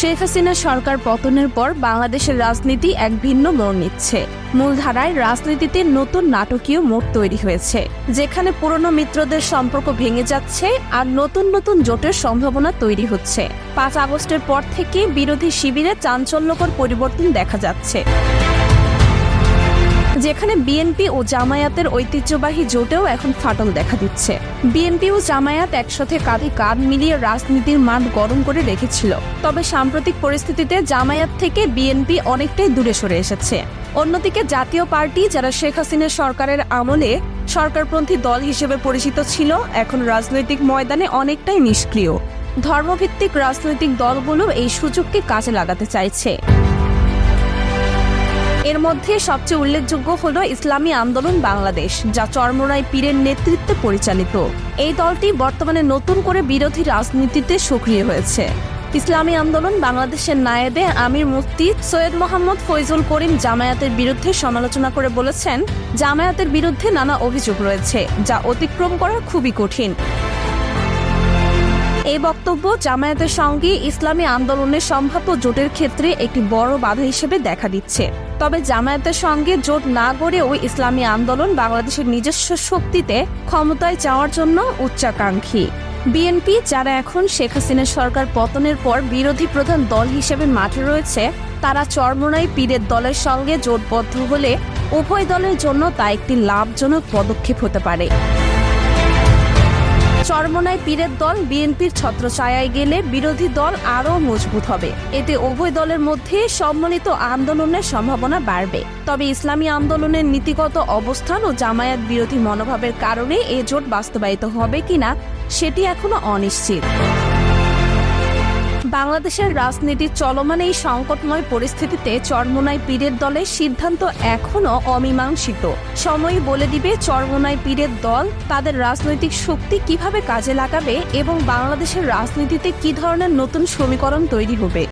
শেখ হাসিনা সরকার পতনের পর বাংলাদেশের রাজনীতি এক ভিন্ন মোড় নিচ্ছে। মূলধারায় রাজনীতিতে নতুন নাটকীয় মোড় তৈরি হয়েছে, যেখানে পুরনো মিত্রদের সম্পর্ক ভেঙে যাচ্ছে আর নতুন নতুন জোটের সম্ভাবনা তৈরি হচ্ছে। পাঁচ আগস্টের পর থেকে বিরোধী শিবিরে চাঞ্চল্যকর পরিবর্তন দেখা যাচ্ছে। যেখানে বিএনপি ও জামায়াতের ঐতিহ্যবাহী জোটেও এখন ফাটল দেখা দিচ্ছে। বিএনপি ও জামায়াত একসাথে কাঁধে কাঁধ মিলিয়ে রাজনীতির মাঠ গরম করে রেখেছিল। তবে সাম্প্রতিক পরিস্থিতিতে জামায়াত থেকে বিএনপি অনেকটাই দূরে সরে এসেছে। অন্যদিকে জাতীয় পার্টি, যারা শেখ হাসিনা সরকারের আমলে সরকারপন্থী দল হিসেবে পরিচিত ছিল, এখন রাজনৈতিক ময়দানে অনেকটাই নিষ্ক্রিয়। ধর্মভিত্তিক রাজনৈতিক দলগুলো এই সুযোগকে কাজে লাগাতে চাইছে। মধ্যে সবচেয়ে উল্লেখযোগ্য হল ইসলামী আন্দোলন বাংলাদেশ, যা চরমরাই পীরের নেতৃত্বে পরিচালিত। এই দলটি বর্তমানে নতুন করে বিরোধী রাজনীতিতে সক্রিয় হয়েছে। ইসলামী আন্দোলন বাংলাদেশের নায়েবে আমির মুফতি সৈয়দ মোহাম্মদ ফৈজুল করিম জামায়াতের বিরুদ্ধে সমালোচনা করে বলেছেন, জামায়াতের বিরুদ্ধে নানা অভিযোগ রয়েছে, যা অতিক্রম করা খুবই কঠিন। এই বক্তব্য জামায়াতের সঙ্গে ইসলামী আন্দোলনের সম্ভাব্য জোটের ক্ষেত্রে একটি বড় বাধা হিসেবে দেখা দিচ্ছে। তবে জামায়াতের সঙ্গে জোট না গড়েও ইসলামী আন্দোলন বাংলাদেশের নিজস্ব শক্তিতে ক্ষমতায় যাওয়ার জন্য উচ্চাকাঙ্ক্ষী। বিএনপি, যারা এখন শেখ হাসিনা সরকার পতনের পর বিরোধী প্রধান দল হিসেবে মাঠে রয়েছে, তারা চরমোনাই পীরের দলের সঙ্গে জোটবদ্ধ হলে উভয় দলের জন্য তা একটি লাভজনক পদক্ষেপ হতে পারে। চরমনায় পীরের দল বিএনপির ছত্রছায়ায় গেলে বিরোধী দল আরও মজবুত হবে। এতে উভয় দলের মধ্যে সম্মিলিত আন্দোলনের সম্ভাবনা বাড়বে। তবে ইসলামী আন্দোলনের নীতিগত অবস্থান ও জামায়াত বিরোধী মনোভাবের কারণে এ জোট বাস্তবায়িত হবে কিনা সেটি এখনও অনিশ্চিত। বাংলাদেশের রাজনীতির চলমান এই সংকটময় পরিস্থিতিতে চরমোনাই পীরের দলের সিদ্ধান্ত এখনও অমীমাংসিত। সময় বলে দিবে চরমোনাই পীরের দল তাদের রাজনৈতিক শক্তি কীভাবে কাজে লাগাবে এবং বাংলাদেশের রাজনীতিতে কি ধরনের নতুন সমীকরণ তৈরি হবে।